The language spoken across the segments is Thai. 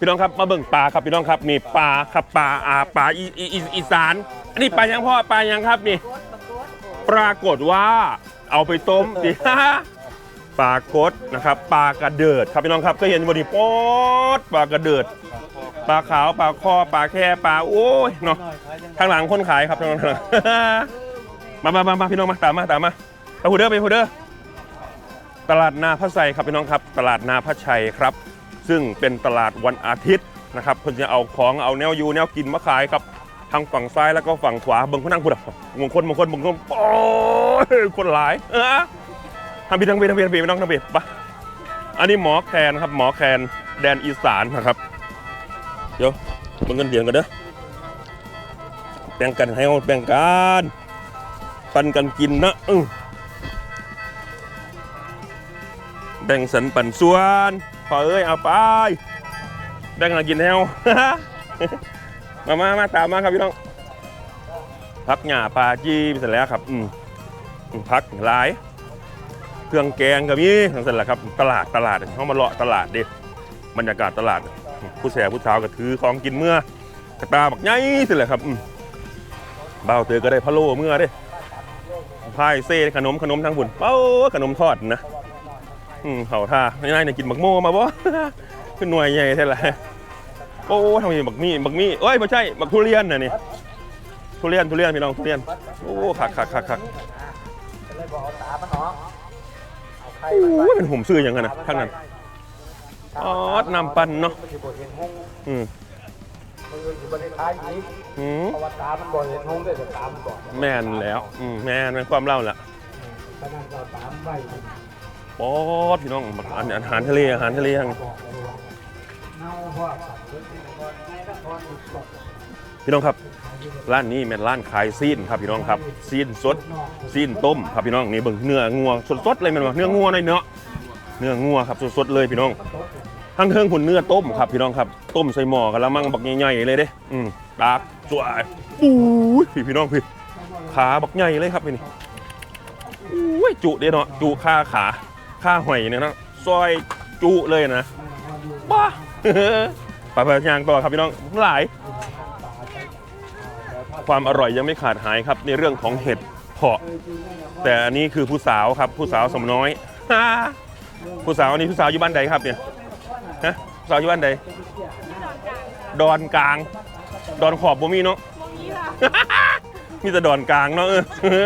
พี่น้องครับมาเบิ่งปลาครับพี่น้องครับนี่ปลาครับปลาอาปลาอีอีอีอีสาน อันนี้ปลายังพ่อปลายังครับนี่ ปรากฏว่าเอาไปต้มดิปลากดนะครับปลากระเดิดครับพี่น้องครับเคยเห็นบนนี้ป๊อดปลากระเดิดปลาขาวปลาคอปลาแค่ปลาโอ้ยเนาะทางหลังคนขายครับทางหลังมามามามาพี่น้องมาตามมาตามมาไปหูเด้อไปหูเด้อตลาดนาพระไซครับพี่น้องครับ ตลาดนาพระชัยครับ ซึ่งเป็นตลาดวันอาทิตย์นะครับเพิ่นจะเอาของเอาแนวอยูแนวกินมาขายครับทางฝั่งซ้ายแล้วก็ฝั่งขวาเบิ่งเขานั่งพูดอะบางคนบางคนบางคนโอ้ยคนหลายเออทำพี่ทั้งพี่ทั้งพี่ทั้งพี่ไม่ต้องทั้งพี่ปะอันนี้หมอแคนครับหมอแคนแดนอีสานนะครับเดี๋ยวเบ่งกันเดียงกันเด้อแบ่งกันให้เอาแบ่งกันปันกันกินนะอแบ่งสันปันส่วน พอเอ้ยเอาไปแบ่งกันกินแฮวมามามาตามมาครับพี่น้องพักหญ้าปลาจีเสร็จแล้วครับ อืมพักหลาย เครื่องแกงก็มีทั้งเสร็จแล้วครับ ตลาดตลาดเขามาเลาะตลาดดิบรรยากาศตลาด ผู้แสบผู้สาวก็ถือของกินเมื่อกระตาบักใหญ่เสร็จแล้วครับอืมบ่าเตอก็ได้พะโล้เมื่อเด้พายเซ่ขนมขนมทางบุญเป้าขนมทอดนะ อืมเขาท่าไม่ได้เนี่ยกินบักโม่มาบ่ขึ้นหน่วยใหญ่ใช่าไหมโอ้ทำไมบักมี่บักมี่เอ้ยไม่ใช่บักทุเรียนน่ะนี่ทุเรียนทุเรียนพี่น้องทุเรียนโอ้ขักขักขักขักเลยบอกเอาตามันออกเอาไข่โอ้ยเป็นผมซื้ออย่างนั้นนะข้างนั้นอ๋อนำปันเนาะอืมอืมตามันบ่เห็นหงได้แต่ตามันก่อนแม่นแล้วอืมแม่นเป็นความเล่าละเพรามันเราตามไว้ ป๊อดพี่น้องบักอันอาหารทะเลอาหารทะเลทางบอกเลยว่าเน่าเพราะว่าสัตว์เยอะที่ก่อนในนครอุดรพี่น้องครับร้านนี้เป็นร้านขายซีนครับพี่น้องครับซีนสดซีนต้มครับพี่น้องนี่เบิ่งเนื้องัวสดๆเลยแมันบ่เนื้องัวในเนาะเนื้องัวครับสดๆเลยพี่น้องทั้งเทิงผุนเนื้อต้มครับพี่น้องครับ ต้มใส่หม้อกันแล้วมั่งบักใหญ่ๆเลยเด้อืมตากสวยอู้ยพี่พี่น้องพี่ขาบักใหญ่เลยครับพี่นี่อู้ยจุเด้เนาะจุค่าขา ค่าหอยเนี่ยเนาะซอยจุเลยนะบ้าไปไปยางต่อครับพี่น้องหลาย ความอร่อยยังไม่ขาดหายครับในเรื่องของเห็ดเพาะ แต่อันนี้คือผู้สาวครับผู้สาวสมน้อยผู้สาวอันนี้ผู้สาวอยู่บ้านใดครับเนี่ยฮะผู้สาวอยู่บ้านใดดอนกลาง ดอนขอบบ่มีเนาะมีแต่ดอนกลางเนาะเอ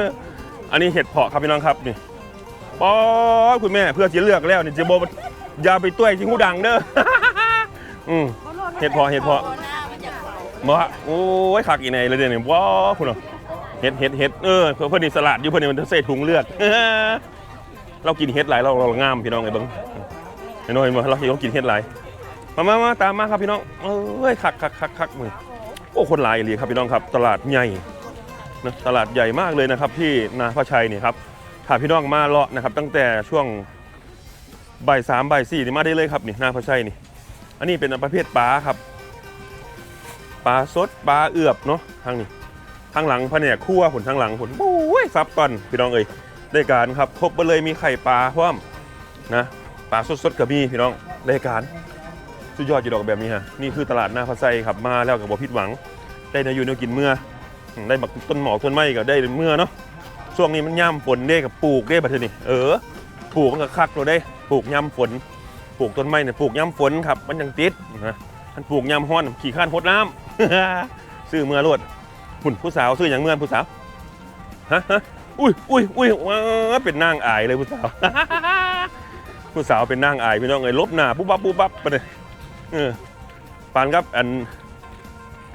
ออันนี้เห็ดเพาะครับพี่น้องครับนี่ ป๊อคุณแม่เพื่อจะเลือกแล้วนี่จะบอกว่าอย่าไปต้วยจิงหูดังเด้อ อืมเห็ดพาะเห็ดพาะบ่ฮะโอ้ยคักอีไหนเลยเดี๋ยวนี้ว้าคุณเอาเฮ็ดเฮ็ดเฮ็ดเออเพื่อนนี่สลัดอยู่เพื่อนนี่มันใส่ถุงเลือดเรากินเฮ็ดหลายเราเรางามพี่น้องไอ้เบิ้งไอ้น้อยมาเราเรากินเฮ็ดหลายมามามาตามมาครับพี่น้องเอ้ยคักคักคักคักมือโอ้คนหลายเลยครับพี่น้องครับ ตลาดใหญ่นะตลาดใหญ่มากเลยนะครับ ที่นาพระชัยนี่ครับ ถ้าพี่น้องมาเลาะนะครับ ตั้งแต่ช่วงบ่ายสามบ่ายสี่นี่มาได้เลยครับนี่หน้าพระชัยนี่ อันนี้เป็นประเภทปลาครับปลาสดปลาเอือบเนาะทางนี้ทางหลังแผนกคั่วผลทางหลังผลโอ้ยซับก่อนพี่น้องเอ้ยได้การครับครบไปเลยมีไข่ปลาพร้อมนะปลาสดๆกับมีพี่น้องได้การสุดยอดอยู่ดอกแบบนี้ฮะนี่คือตลาดหน้าพระไซครับมาแล้วกับบ่ผิดหวัง ได้เนออยู่เนอกินเมื่อ ได้บักต้นหมอกต้นไม้ก็ได้เมื่อเนาะ ช่วงนี้มันย่ำฝนเด้กับปลูกเด้บัดเทอนี่เออปลูกมันก็คักเราได้ปลูกย่ำฝน ปลูกต้นไม้เนี่ยปลูกย่ำฝนครับ มันยังติดนะท่านปลูกย่ำฮ้อนขี่ข้านพดน้ำซื้อเมื่อรวดหุ่นผู้สาวซื้ออย่างเมื่อผู้สาวฮะอุ้ยอุ้ยอุ้ยว้าเป็นนางอายเลยผู้สาวผู้สาวเป็นนางอายพี่น้องเอ้ยลบหน้าปุ๊บปั๊บปุ๊บปั๊บไปเลยเออปานครับอัน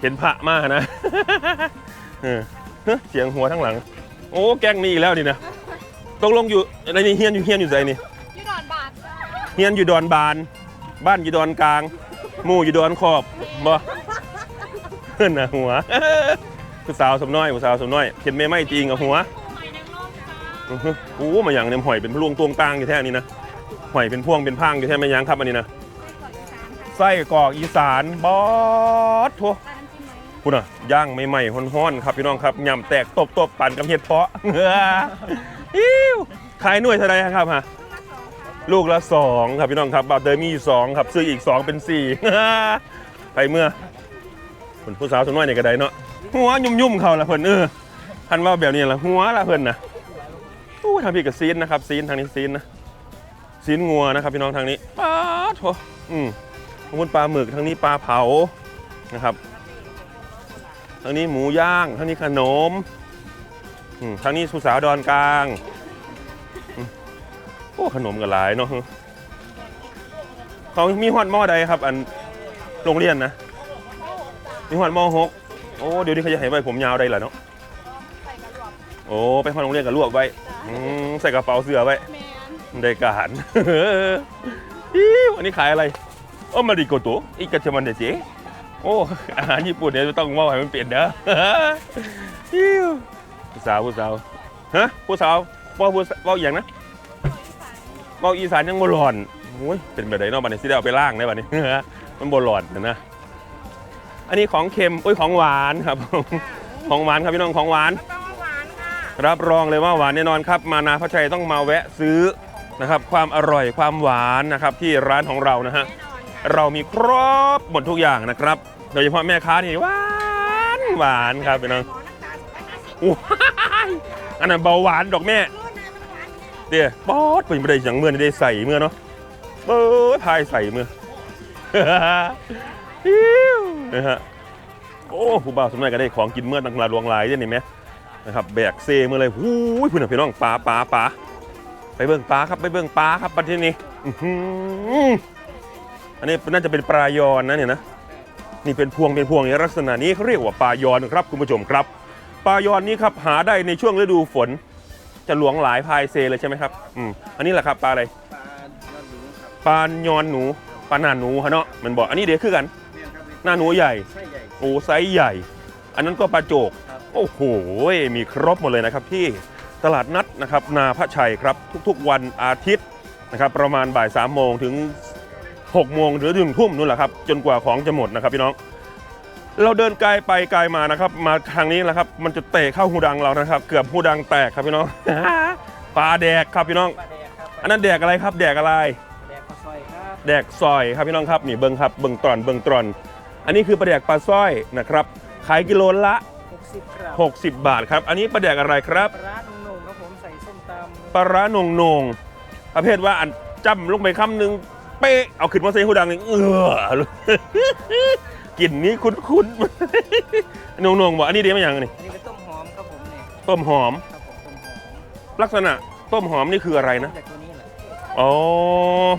เห็นพระมากนะเออเสียงหัวทั้งหลัง อ้แกล้งนี่อีกแล้วนี่นะตกลงอยู่อะไรนี่เฮียนอยู่เฮียนอยู่ใจนี่ยูดอนบาทเฮียนอยู่ดอนบาน บ้านอยู่ดอนกลางหมู่อยู่ดอนขอบบ่เพื่อนนะหัว ผู้สาวสมน้อยผู้สาวสมน้อยเห็นแม่ไม่จริงกับหัวหอยนางรมจ้าอื้อหือโอ้มาอย่างเนี่ยหอยเป็นพลวงตวงตางอยู่แท่นี้นะหอยเป็นพวงเป็นพางอยู่แท่ไม่ยังครับอันนี้นะไส้กรอกอีสานบอสทัว คุณอะย่างใหม่ๆฮ้อนๆครับพี่น้องครับยำแตกตบตบๆปั่นกับเห็ดเพาะอิ้วขายหน่วยเท่าไรครับฮะลูกละสองครับพี่น้องครับบาเตอร์มีอยู่สองครับซื้ออีกสองเป็นสี่ไปเมื่อคนผู้สาวสน้อยเนี่ยก็ได้เนาะหัวยุ่มๆเขาละเพิ่นเออทันว่าแบบนี้ละหัวละเพิ่นนะอู้ทางพี่กับซีนนะครับซีนทางนี้ซีนนะซีนงัวนะครับพี่น้องทางนี้ปลาโถอืมคุณปลาหมึกทางนี้ปลาเผานะครับ ทางนี้หมูย่างทางนี้ขนมอืมทางนี้สุสาวดอนกลางโอ้ขนมกันหลายเนาะเขามีฮอดหม้อใดครับ อันโรงเรียนนะมีฮอดหม้อหกโอ้เดี๋ยวนี้เขาจะให้ไว้ผมยาวได้เหรอเนาะใส่กระหลวกโอ้ไปฮอดโรงเรียนกับลวกไว้อืมใส่กระเป๋าเสื้อไว้แมนได้การอิ๊วอันนี้ขายอะไรโอ้มาดิโกโตะอิกาเชมันเดเจ โอ้ อาหารญี่ปุ่นเนี่ยต้องว่าให้มันเปลี่ยนเด้ออิ๊วผู้สาวผู้สาวฮะผู้สาวว่าผู้สาวว่าอย่างนะเว้าอีสานยังบ่หลอนโอ้ยเป็นแบบไหนเนาะบัดนี้สิได้เอาไปล่างได้บัดนี้มันบ่หลอนนะนะอันนี้ของเค็มโอ้ยของหวานครับของหวานครับพี่น้องของหวานต้องหวานค่ะรับรองเลยว่าหวานแน่นอนครับ มานาพระชัยต้องมาแวะซื้อนะครับ ความอร่อยความหวานนะครับที่ร้านของเรานะฮะแน่นอนค่ะ เรามีครบหมดทุกอย่างนะครับ โดยเฉพาะแม่ค้านี่หวานหวานครับพี่น้องหมอน้ำตาลร้อยห้าสิบว้ายอันนั้นเบาหวานดอกแม่รุ่นนะมันหวานเดี๋ยวป๊อดเป็นไม่ได้อย่างเมื่อนี่ได้ใส่เมื่อเนาะเบ้ยพายใส่เมื่ออิ๊วนะฮะโอ้ผู้บ่าวสมัยก็ได้ของกินเมื่อต่างหลายลวงหลายได้นี่ไหมนะครับแบกเซเมื่อเลยหูยพี่น้องพี่น้องปลาปลาปลาไปเบิ่งปลาครับไปเบิ่งปลาครับประเทศนี้ อื้อหืออันนี้น่าจะเป็นปลายอนนะเนี่ยนะนี่เป็นพวงเป็นพวงในลักษณะนี้เขาเรียกว่าปลายอนครับคุณผู้ชมครับปลายอนนี้ครับหาได้ในช่วงฤดูฝน จะหลวงหลายพายเซเลยใช่ไหมครับอืมอันนี้แหละครับปลาอะไรปลายอนหนูปลาหนาหนูฮะเนาะมันบอกอันนี้เดี๋ยวคือกันหน้าหนูใหญ่ใช่ใหญ่โอ้ไซส์ใหญ่ อันนั้นก็ปลาโจกครับโอ้โหมีครบหมดเลยนะครับที่ตลาดนัดนะครับนาพระชัยครับทุกๆวันอาทิตย์นะครับประมาณบ่าย3ามโมงถึง 6โมงหรือถึงทุ่มนู่นแหละครับ จนกว่าของจะหมดนะครับพี่น้อง เราเดินไกลไปไกลมานะครับ มาทางนี้แหละครับ มันจะเตะเข้าหูดังเรานะครับ เกือบหูดังแตกครับพี่น้อง ปลาแดกครับพี่น้องปลาแดกครับอันนั้นแดกอะไรครับ แดกอะไร แดกปลาซอยครับแดกซอยครับพี่น้องครับนี่เบิงครับเบิงตรอนเบิงตรอน อันนี้คือปลาแดกปลาสร้อยนะครับ ขายกิโลละ 60กรัม60บาทครับ อันนี้ปลาแดกอะไรครับปลาร้าหนุ่มๆครับผมใส่ส้มตำปลาร้าหนงนงประเภทว่าอันจ้ำลงไปคำหนึ่ง เป๊ะเอาขึ้นมาใส่หูดังหนึ่งเออกลิ่นนี้คุ้นๆนงนงบอกอันนี้ดีไหมอย่างนี้อันนี้เป็นต้มหอมครับผมเนี่ยต้มหอม ครับผมต้มหอมลักษณะต้มหอมนี่คืออะไรนะจากตัวนี้แหละอ๋อ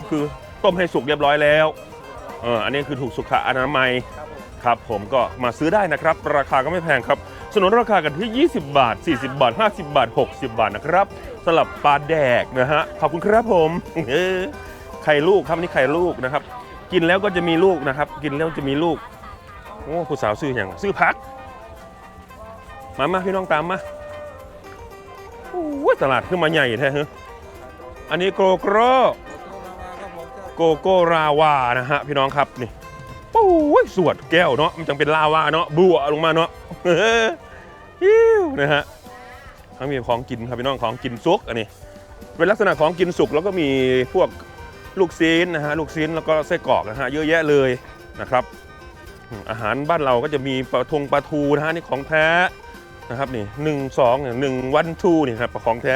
คือต้มให้สุกเรียบร้อยแล้วเอออันนี้คือถูกสุขอนามัยครับผมครับผมก็มาซื้อได้นะครับ ราคาก็ไม่แพงครับสนุนราคากันที่ 20 บาท 40 บาท 50 บาท 60 บาทนะครับสำหรับปลาแดกนะฮะขอบคุณครับผมเออ ไข่ลูกครับนี่ไข่ลูกนะครับ กินแล้วก็จะมีลูกนะครับ กินแล้วจะมีลูกโอ้ผู้สาวซื้ออย่างซื้อพัก มามาพี่น้องตามมาโอ้ยตลาดขึ้นมาใหญ่แท้เฮ้อันนี้โกโกรโกโกราวานะฮะพี่น้องครับนี่โอ้ยสวดแก้วเนาะมันจังเป็นลาวาเนาะบัวลงมาเนาะฮิวนะฮะทั้งมีของกินครับพี่น้องของกินซุกอันนี้เป็นลักษณะของกินสุกแล้วก็มีพวก ลูกซีนนะฮะลูกซีนแล้วก็ไส้กรอกนะฮะเยอะแยะเลยนะครับอืมอาหารบ้านเราก็จะมีปลาทงปลาทูนะฮะนี่ของแท้นะครับนี่หนึ่งสองเนี่ยหนึ่งวันทูนี่ครับของแท้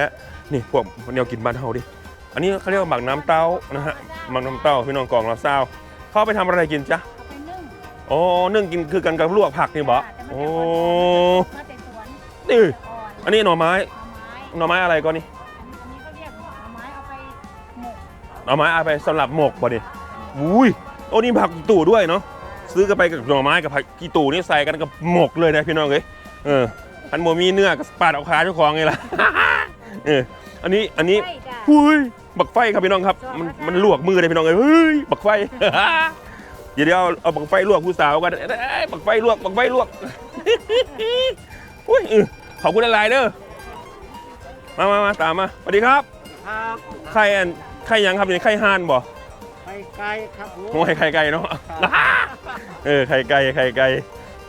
นี่พวกแนวกินบ้านเฮาดิอันนี้เขาเรียกว่าหมักน้ำเต้านะฮะหมักน้ำเต้าพี่น้องกองเราเศร้าเขาเอาไปทำอะไรกินจ๊ะเอาไปนึ่งอ๋อนึ่งกินคือกันกับลวกผักนี่บ่แต่มันโอ้จะอ่อนมาแต่สวนนี่อ่อนอันนี้หน่อไม้หน่อไม้หน่อไม้อะไรก่อน กหน่อไม้เอาไปสำหรับหมกบ่นี่อุ้ยโอ้นี่ผักกีตู่ด้วยเนาะซื้อกันไปกับหน่อไม้กับผักกีตู่นี่ใส่กันกับหมกเลยนะพี่น้องเอ้ยเอออันโมมีเนื้อกับปาดเอาขาเจ้าของไงล่ะ เอออันนี้อันนี้ใช่จ้ะหุ้ยบักไฟครับพี่น้องครับ มันมันลวกมือเลยพี่น้องเอ้ยเฮ้ยบักไฟเดี๋ยวเดี๋ยวเอาเอาบักไฟลวกผู้สาวกันเอ้ยบักไฟลวกบักไฟลวกอุ้ยเออขอบคุณหลายๆเด้อมามามาตามมาสวัสดีครับ ครับไข่อัน ไข่หยังครับนี่ไข่ห่านบ่ไข่ไก่ครับผมโอ้ยไข่ไก่เนาะเออไข่ไก่ไข่ไก่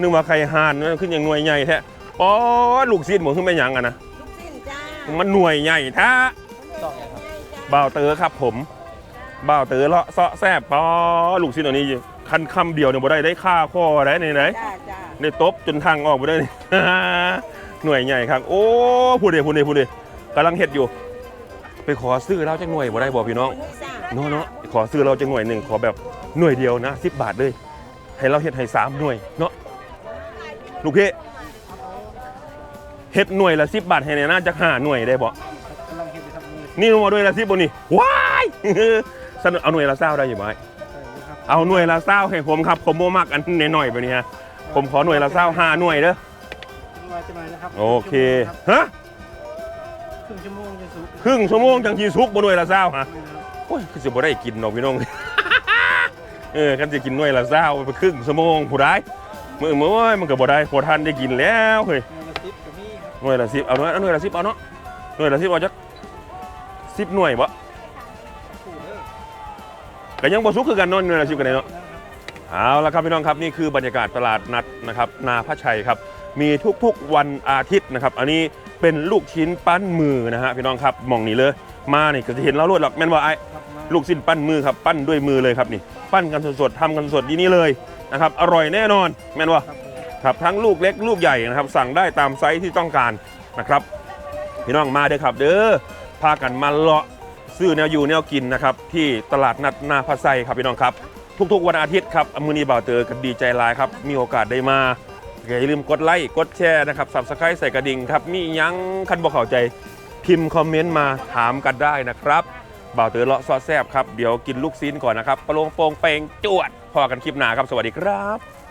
นึกว่าไข่ห่านมันขึ้นอย่างหน่วยใหญ่แท้อ๋อลูกซีนหมูขึ้นไปหยังอะนะลูกสิ้นจ้ามันหน่วยใหญ่แท้ต้องไงครับบ่าวเตอครับผมบ่าวเต๋อเลาะเซาะแซบปอลูกชิ้นอันนี้คันคำเดียวเนี่ยบ่ได้ได้ค่าข้อได้ไหนไหนจ้าจ้าได้ตบจนทางออกบ่ได้นี่ หน่วยใหญ่ครับ โอ้พูดเดพูดเดพูดเดกำลังเฮ็ดอยู่ ไปขอซื้อเราจักหน่วยบ่ได้บ่พี่น้องนี่จ้าเนาะเนาะขอซื้อเราจักหน่วยหนึ่งขอแบบหน่วยเดียวนะ10บาทเลย ให้เราเฮ็ดให้สามหน่วยเนาะลูกพี่เฮ็ดหน่วยละ10บาทให้เนี่ยน่าจะห้าหน่วยได้บ่กำลังเห็นไปทำมือนี่ลงมาด้วยละ10บ่นี่ว้ายสนุกเอาหน่วยละเศร้าได้อยู่ไหมใส่ดูครับเอาหน่วยละเศร้าให้ผมครับผมโมมักอันน้อยๆไปนี่ฮะผมขอหน่วยละเศร้าห้าหน่วยเด้อมาจะมานะครับโอเคฮะ ครึ่งชั่วโมงจะสุกครึ่งชั่วโมงจังทีซุกบนหน่วยละเศร้าฮะโอ้ยคือสิบ่ได้กินดอกพี่น้องเออกันจะกินหน่วยละเศร้าไปครึ่งชั่วโมงผู้ได้มือมือโอ้ยมันก็บ่ได้พอทันได้กินแล้วเฮ้ยงานละสิบกับนี่ครับหน่วยละสิบเอาหน่วยเอาหน่วยละสิบเอาเนาะหน่วยละสิบเอาจักสิบหน่วยบ่ถูกเด้อก็ยังบ่ซุกคือกันเนาะหน่วยละสิบกันเนาะนะครับเอาละครับพี่น้องครับนี่คือบรรยากาศตลาดนัดนะครับนาพระชัยครับ มีทุกๆวันอาทิตย์นะครับ อันนี้เป็นลูกชิ้นปั้นมือนะฮะพี่น้องครับมองนี่เลย มานี่ก็จะเห็นเราลวดหรอกแม่นว่าไอ้ครับมาลูกชิ้นปั้นมือครับปั้นด้วยมือเลยครับนี่ ปั้นกันสดๆทำกันสดที่นี่เลยนะครับอร่อยแน่นอนแม่นว่าครับผมครับทั้งลูกเล็กลูกใหญ่นะครับ สั่งได้ตามไซส์ที่ต้องการนะครับ พี่น้องมาเด้อครับ เด้อพากันมาเลาะซื้อแนวอยู่แนวกินนะครับที่ตลาดนัดนาพระไซครับพี่น้องครับ ทุกๆ วันอาทิตย์ครับมือนีบ่าวเตอกันดีใจหลายครับมีโอกาสได้มา อย่าลืมกดไลค์กดแชร์นะครับสับสไครต์ใส่กระดิ่งครับ มียังคันบอกเข้าใจพิมพ์คอมเมนต์มาถามกันได้นะครับบ่าวเตอเลาะซอสแซบครับ เดี๋ยวกินลูกซีนก่อนนะครับปลงโปงเปงจวดพอกันคลิปหนาครับสวัสดีครับ